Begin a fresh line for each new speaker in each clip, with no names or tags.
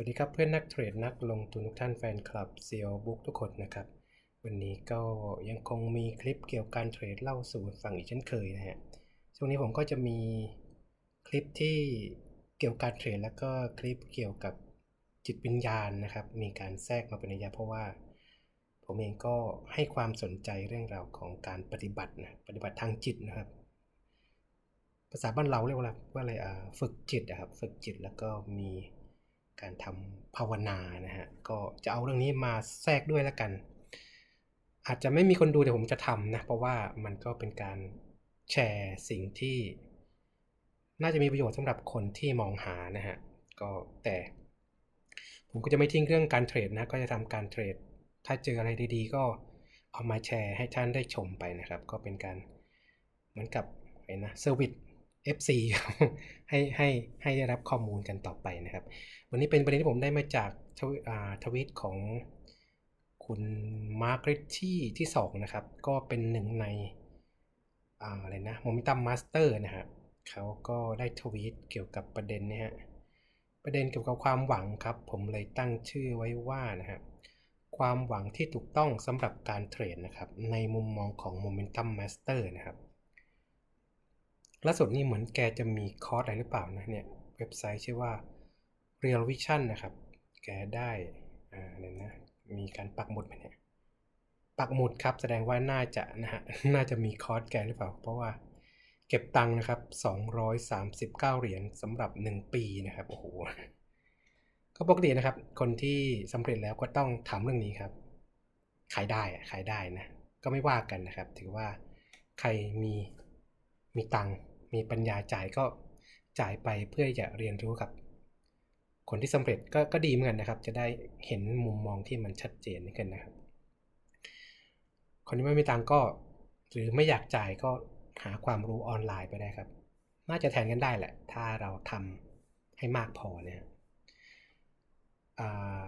วัสดีครับเพื่อนนักเทรดนักลงทุนทุกท่านแฟนคลับ c ี o Book ทุกคนนะครับ วันนี้ก็ยังคงมีคลิปเกี่ยวกับการเทรดเล่าสู่กันฟังอีกเช่นเคยนะฮะช่วงนี้ผมก็จะมีคลิปที่เกี่ยวกับการเทรดแล้วก็คลิปเกี่ยวกับจิตวิญญาณนะครับ มีการแทรกมาเป็นระยะเพราะว่า ผมเองก็ให้ความสนใจเรื่องราวของการปฏิบัตินะปฏิบัติทางจิตนะครับ ภาษาบ้านเราเรียกว่าอะไรว่าอะไรฝึกจิตนะครับ ฝึกจิตแล้วก็มี การทำภาวนานะฮะก็จะเอาเรื่องนี้มาแทรกด้วยแล้วกัน อาจจะไม่มีคนดูแต่ผมจะทำนะเพราะว่ามันก็เป็นการแชร์สิ่งที่ น่าจะมีประโยชน์สำหรับคนที่มองหานะฮะก็แต่ ผมก็จะไม่ทิ้งเรื่องการเทรดนะก็จะทำการเทรด ถ้าเจออะไรดีๆก็เอามาแชร์ให้ท่านได้ชมไปนะครับ ก็เป็นการเหมือนกับไอ้นะเซอร์วิส FC ให้ให้ให้ได้รับข้อมูลกันต่อไปนะครับ วันนี้เป็นประเด็นที่ผมได้มาจากทว,ทวิตของคุณมาร์กเรตที่ที่สองนะครับ ก็เป็นหนึ่งในอะไรนะโมเมนตัมมาสเตอร์นะครับเขาก็ได้ทวีตเกี่ยวกับประเด็นนี้ฮะประเด็นเกี่ยวกับความหวังครับ ผมเลยตั้งชื่อไว้ว่านะฮะความหวังที่ถูกต้องสำหรับการเทรดนะครับ ในมุมมองของ Momentum Master นะครับ ล่าสุดนี่เหมือนแกจะมีคอร์สอะไรหรือเปล่านะเนี่ยเว็บไซต์ชื่อว่า Real Vision นะครับ แกได้อ่าเนี่ยนะมีการปักหมุดไหมเนี่ยปักหมุดครับแสดงว่าน่าจะนะฮะน่าจะมีคอร์สแกหรือเปล่า เพราะว่าเก็บตังค์นะครับ 239 เหรียญสำหรับ 1 ปีนะครับโอ้โหก็ปกตินะครับ คนที่สำเร็จแล้วก็ต้องทำเรื่องนี้ครับ ขายได้ขายได้นะ ก็ไม่ว่ากันนะครับ ถือว่าใครมีมีตังค์ มีปัญญาจ่ายก็จ่ายไปเพื่อจะเรียนรู้กับคนที่สำเร็จก็ก็ดีเหมือนกันนะครับ จะได้เห็นมุมมองที่มันชัดเจนขึ้นนะครับ คนที่ไม่มีตังก็ หรือไม่อยากจ่ายก็หาความรู้ออนไลน์ไปได้ครับ น่าจะแทนกันได้แหละ ถ้าเราทำให้มากพอเนี่ยอ่า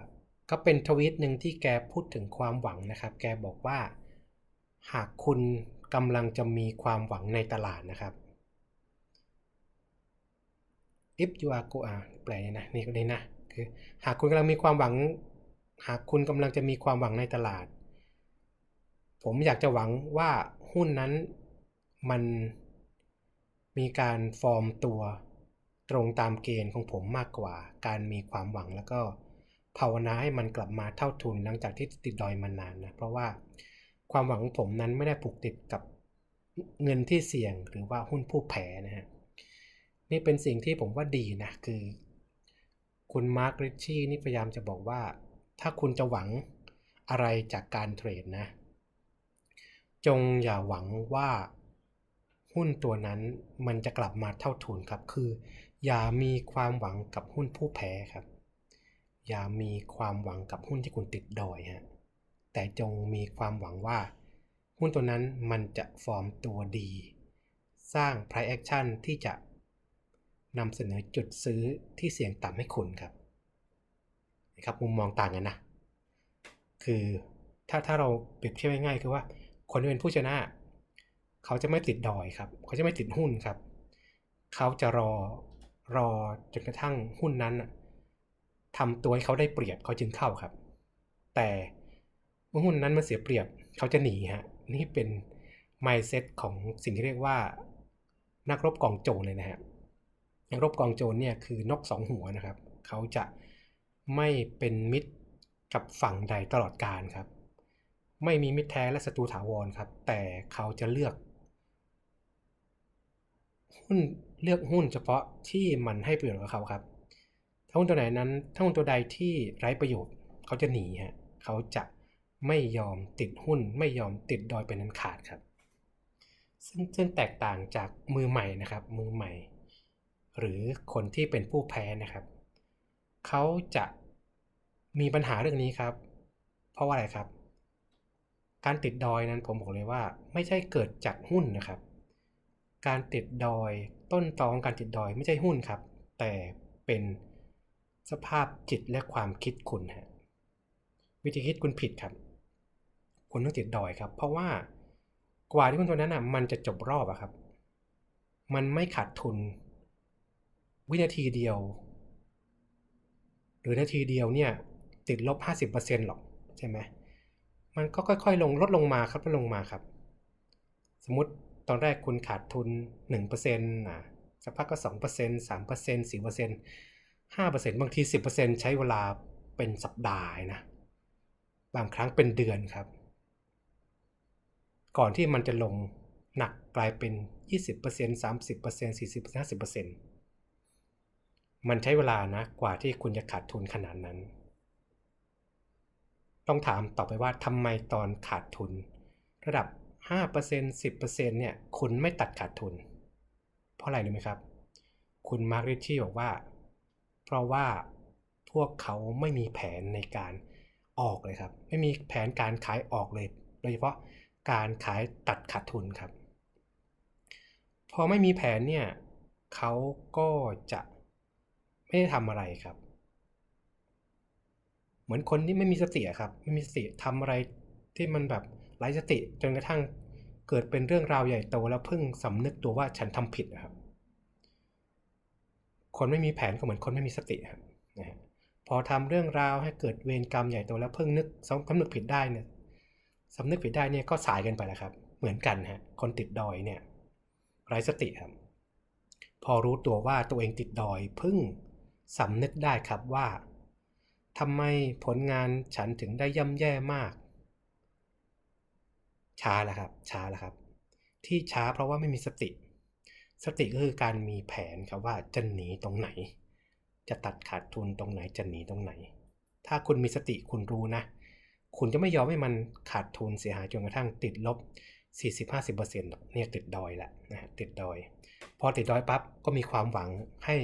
ก็เป็นทวีตหนึ่งที่แกพูดถึงความหวังนะครับ แกบอกว่าหากคุณกำลังจะมีความหวังในตลาดนะครับ if you are go อ่าแปลนี่นะนี่ก็ได้นะคือหากคุณกำลังมีความหวัง หากคุณกำลังจะมีความหวังในตลาด ผมอยากจะหวังว่าหุ้นนั้นมันมีการฟอร์มตัวตรงตามเกณฑ์ของผมมากกว่า การมีความหวังแล้วก็ภาวนาให้มันกลับมาเท่าทุนหลังจากที่ติดดอยมานานนะเพราะว่าความหวังของผมนั้นไม่ได้ผูกติดกับเงินที่เสี่ยงหรือว่าหุ้นผู้แพ้นะฮะ นี่เป็นสิ่งที่ผมว่าดีนะ คือ คุณมาร์กริชชี่นี่พยายามจะบอกว่า ถ้าคุณจะหวังอะไรจากการเทรดนะ จงอย่าหวังว่าหุ้นตัวนั้นมันจะกลับมาเท่าทุนครับ คือ อย่ามีความหวังกับหุ้นผู้แพ้ครับ อย่ามีความหวังกับหุ้นที่คุณติดดอยฮะ แต่จงมีความหวังว่า หุ้นตัวนั้นมันจะฟอร์มตัวดี สร้าง price action ที่จะ นำเสนอจุดซื้อที่เสี่ยงต่ำให้คุณครับนะครับมุมมองต่างกันนะ คือถ้าถ้าเราเปรียบเทียบง่ายๆคือว่าคนที่เป็นผู้ชนะ เขาจะไม่ติดดอยครับ เขาจะไม่ติดหุ้นครับ เขาจะรอรอจนกระทั่งหุ้นนั้นทำตัวให้เขาได้เปรียบเขาจึงเข้าครับ แต่เมื่อหุ้นนั้นมันเสียเปรียบเขาจะหนีฮะนี่เป็น mindset ของสิ่งที่เรียกว่านักรบกองโจรเลยนะฮะ นักรบกองโจรเนี่ยคือนกสองหัวนะครับ เขาจะไม่เป็นมิตรกับฝั่งใดตลอดกาลครับ ไม่มีมิตรแท้และศัตรูถาวรครับ แต่เขาจะเลือกหุ้นเลือกหุ้นเฉพาะที่มันให้ประโยชน์กับเขาครับ ถ้าหุ้นตัวไหนนั้น ถ้าหุ้นตัวใดที่ไร้ประโยชน์เขาจะหนีฮะเขาจะไม่ยอมติดหุ้น ไม่ยอมติดดอยเป็นนั้นขาดครับ ซึ่งซึ่งแตกต่างจากมือใหม่นะครับ มือใหม่ หรือคนที่เป็นผู้แพ้นะครับ เขาจะมีปัญหาเรื่องนี้ครับ เพราะว่าอะไรครับ การติดดอยนั้นผมบอกเลยว่า ไม่ใช่เกิดจากหุ้นนะครับ การติดดอยต้นตอของการติดดอยไม่ใช่หุ้นครับ แต่เป็นสภาพจิตและความคิดคุณฮะวิธีคิดคุณผิดครับคุณต้องติดดอยครับ เพราะว่ากว่าที่หุ้นตัวนั้นอะมันจะจบรอบอะครับ มันไม่ขาดทุน วินาทีเดียว หรือนาทีเดียวเนี่ยติดลบ 50%หรอกใช่ไหมมันก็ค่อยๆ ลงลดลงมาครับลดลงมาครับ สมมติตอนแรกคุณขาดทุน 1%นะสักพักก็ 2% 3% 4% 5%บางที 10%ใช้เวลาเป็นสัปดาห์นะบางครั้งเป็นเดือนครับ ก่อนที่มันจะลงหนักกลายเป็น 20% 30% 40% 50% มันใช้เวลานะกว่าที่คุณจะขาดทุนขนาดนั้น ต้องถามต่อไปว่าทำไมตอนขาดทุน ระดับ 5% 10%เนี่ยคุณไม่ตัดขาดทุน เพราะอะไรรู้ไหมครับ คุณมาร์กริชี่บอกว่า เพราะว่าพวกเขาไม่มีแผนในการออกเลยครับ ไม่มีแผนการขายออกเลย โดยเฉพาะการขายตัดขาดทุนครับ พอไม่มีแผนเนี่ยเขาก็จะ ไม่ได้ทำอะไรครับ เหมือนคนที่ไม่มีสติครับไม่มีสติทำอะไรที่มันแบบไร้สติจนกระทั่งเกิดเป็นเรื่องราวใหญ่โตแล้วเพิ่งสำนึกตัวว่าฉันทำผิดนะครับ คนไม่มีแผนก็เหมือนคนไม่มีสติครับนะฮะพอทำเรื่องราวให้เกิดเวรกรรมใหญ่โตแล้วเพิ่งนึกสำนึกผิดได้เนี่ยสำนึกผิดได้เนี่ยก็สายกันไปแล้วครับ เหมือนกันฮะคนติดดอยเนี่ยไร้สติครับ พอรู้ตัวว่าตัวเองติดดอยเพิ่ง สำนึกได้ครับว่าทำไมผลงานฉันถึงได้ย่ำแย่มาก ช้าแล้วครับ ช้าแล้วครับ ที่ช้าเพราะว่าไม่มีสติ สติก็คือการมีแผนครับว่าจะหนีตรงไหน จะตัดขาดทุนตรงไหนจะหนีตรงไหน ถ้าคุณมีสติคุณรู้นะ คุณจะไม่ยอมให้มันขาดทุนเสียหายจนกระทั่งติดลบ 40-50%เนี่ยติดดอยแหละนะฮะติดดอย พอติดดอยปั๊บก็มีความหวังให้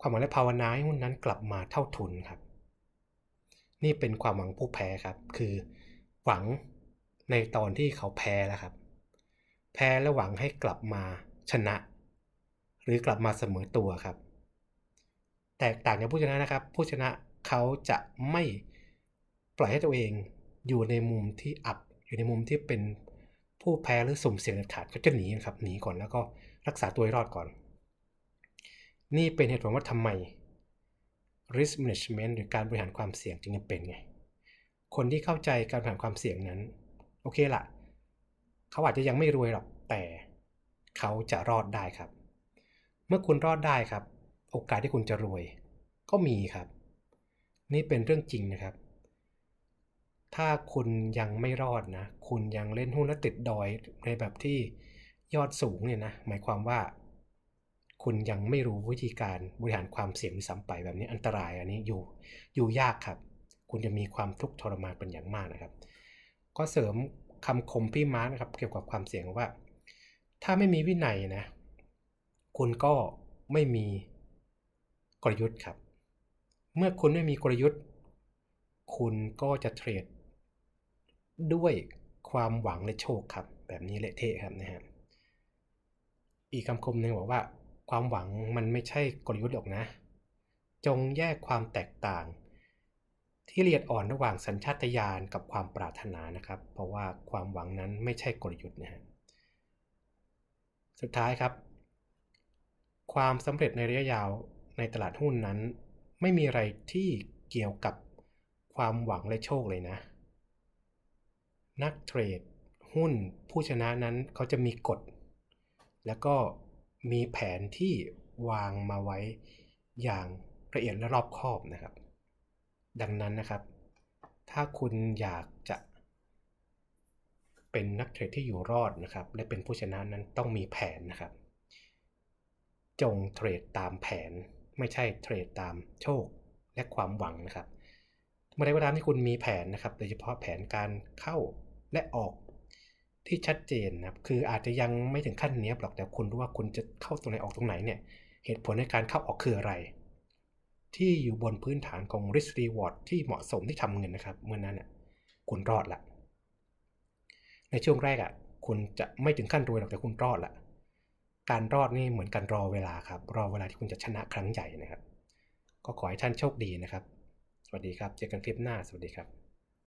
ความหวังและภาวนาให้หุ้นนั้นกลับมาเท่าทุนครับ นี่เป็นความหวังผู้แพ้ครับ คือหวังในตอนที่เขาแพ้แล้วครับ แพ้แล้วหวังให้กลับมาชนะ หรือกลับมาเสมอตัวครับ แตกต่างจากผู้ชนะนะครับ ผู้ชนะเขาจะไม่ปล่อยให้ตัวเองอยู่ในมุมที่อับ อยู่ในมุมที่เป็นผู้แพ้หรือสุ่มเสี่ยงเด็ดขาดก็จะหนีครับหนีก่อนแล้วก็รักษาตัวให้รอดก่อน นี่เป็นเหตุผลว่าทำไม risk management หรือการบริหารความเสี่ยงจึงจำเป็นไง คนที่เข้าใจการบริหารความเสี่ยงนั้น โอเคละเขาอาจจะยังไม่รวยหรอก แต่เขาจะรอดได้ครับ เมื่อคุณรอดได้ครับ โอกาสที่คุณจะรวย ก็มีครับ นี่เป็นเรื่องจริงนะครับ ถ้าคุณยังไม่รอดนะ คุณยังเล่นหุ้นและติดดอยในแบบที่ยอดสูงเนี่ยนะ หมายความว่า คุณยังไม่รู้วิธีการบริหารความเสี่ยงซ้ำไปแบบนี้อันตรายอันนี้อยู่อยู่ยากครับ คุณจะมีความทุกข์ทรมานเป็นอย่างมากนะครับ ก็เสริมคำคมพี่มาร์นะครับ เกี่ยวกับความเสี่ยงว่า ถ้าไม่มีวินัยนะ คุณก็ไม่มีกลยุทธ์ครับ เมื่อคุณไม่มีกลยุทธ์ คุณก็จะเทรดด้วยความหวังและโชคครับ แบบนี้เละเทะครับนะฮะอีกคำคมหนึ่งบอกว่า ความหวังมันไม่ใช่กลยุทธ์หรอกนะ จงแยกความแตกต่าง ที่ละเอียดอ่อนระหว่างสัญชาตญาณกับความปรารถนานะครับ เพราะว่าความหวังนั้นไม่ใช่กลยุทธ์นะฮะสุดท้ายครับ ความสำเร็จในระยะยาวในตลาดหุ้นนั้น ไม่มีอะไรที่เกี่ยวกับความหวังและโชคเลยนะ นักเทรดหุ้นผู้ชนะนั้นเขาจะมีกฎ แล้วก็ มีแผนที่วางมาไว้อย่างละเอียดและรอบคอบนะครับ ดังนั้นนะครับ ถ้าคุณอยากจะ เป็นนักเทรดที่อยู่รอดนะครับ และเป็นผู้ชนะนั้นต้องมีแผนนะครับ จงเทรดตามแผนไม่ใช่เทรดตามโชคและความหวังนะครับ เมื่อใดก็ตามที่คุณมีแผนนะครับ โดยเฉพาะแผนการเข้าและออก ที่ชัดเจนนะครับ คืออาจจะยังไม่ถึงขั้นนี้หรอกแต่คุณรู้ว่าคุณจะเข้าตรงไหนออกตรงไหนเนี่ยเหตุผลในการเข้าออกคืออะไร ที่อยู่บนพื้นฐานของ risk reward ที่เหมาะสมที่ทำเงินนะครับ เมื่อนั้นอะคุณรอดละ ในช่วงแรกอะคุณจะไม่ถึงขั้นรวยหรอกแต่คุณรอดละการรอดนี่เหมือนการรอเวลาครับ รอเวลาที่คุณจะชนะครั้งใหญ่นะครับ ก็ขอให้ท่านโชคดีนะครับ สวัสดีครับ เจอกันคลิปหน้า สวัสดีครับ